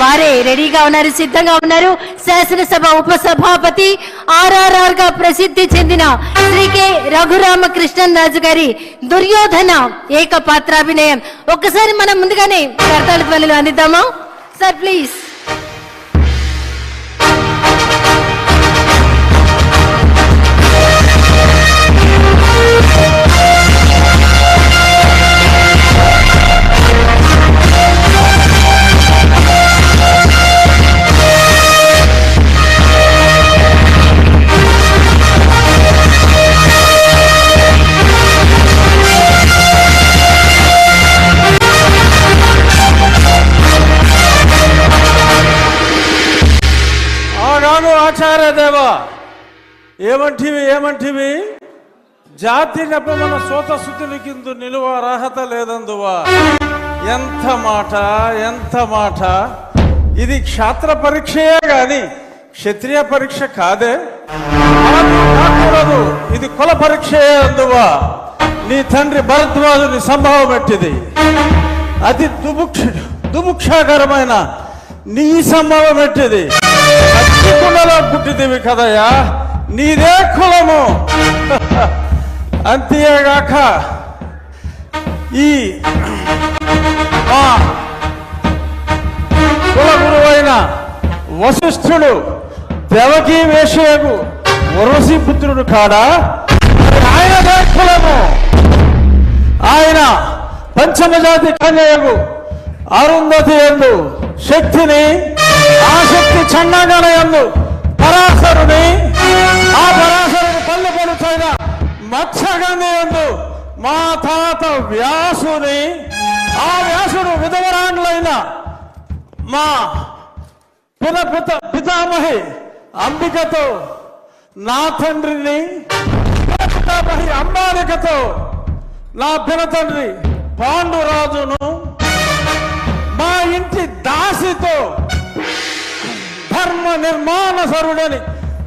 వారే రెడీగా ఉన్నారు సిద్ధంగా ఉన్నారు. శాసనసభ ఉపసభాపతి ఆర్ఆర్ఆర్గా ప్రసిద్ధి చెందిన శ్రీ కె. రఘురామకృష్ణన్ రాజు గారి దుర్యోధన ఏకపాత్రాభినయం. ఒక్కసారి మనం ముందుగానే కర్తాళ ధ్వనులు అందిద్దామా? సార్ ప్లీజ్ ఆచార్య దేవ? ఏమంటివి ఏమంటివి? జాతి నెపమన సోత శుద్ధునికిందు నిలువ అర్హత లేదందువా? ఎంత మాట ఎంత మాట? ఇది క్షాత్ర పరీక్షయే గాని క్షత్రియ పరీక్ష కాదే. కాకూడదు. ఇది కుల పరీక్షయే అందువా? నీ తండ్రి భరద్వాజుని సంభావం పెట్టింది అతి దుభుక్ష దుభుక్షాకరమైన నీ సంభావం పెట్టింది కుండలో పుట్టిదివి కదయ్యా. నీదే కులము. అంతేగాక ఈ మా కుల అయిన వశిష్ఠుడు దేవకీ వేషయకు వరసి పుత్రుడు కాడా? ఆయనదే కులము. ఆయన పంచమజాతి కన్యకు అరుంధతి ఎందు శక్తిని ఆసక్తి శక్తి పరాశరుని ఆ పరాశరుని పళ్ళు పడుచైన మత్స్యగంధి ఎందు మా తాత వ్యాసుని ఆ వ్యాసుడు విధవరాండ్లైన మా పున పిత పితామహి అంబికతో నా తండ్రిని పితామహి అంబాలికతో నా పిన తండ్రి పాండురాజును మా ఇంటి దాసి నిర్మాణ సరుడని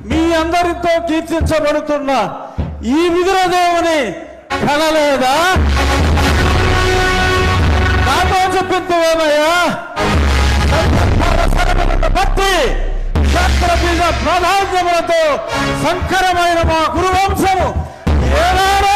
మీ అందరితో కీర్తించబడుతున్న ఈ విదురదేవుని కనలేదా? నాతో చెప్పిందేమయ్యా భక్తి శాస్త్ర బీజ ప్రాధాన్యములతో సంకరమైన మా గురువంశము ఏనాడో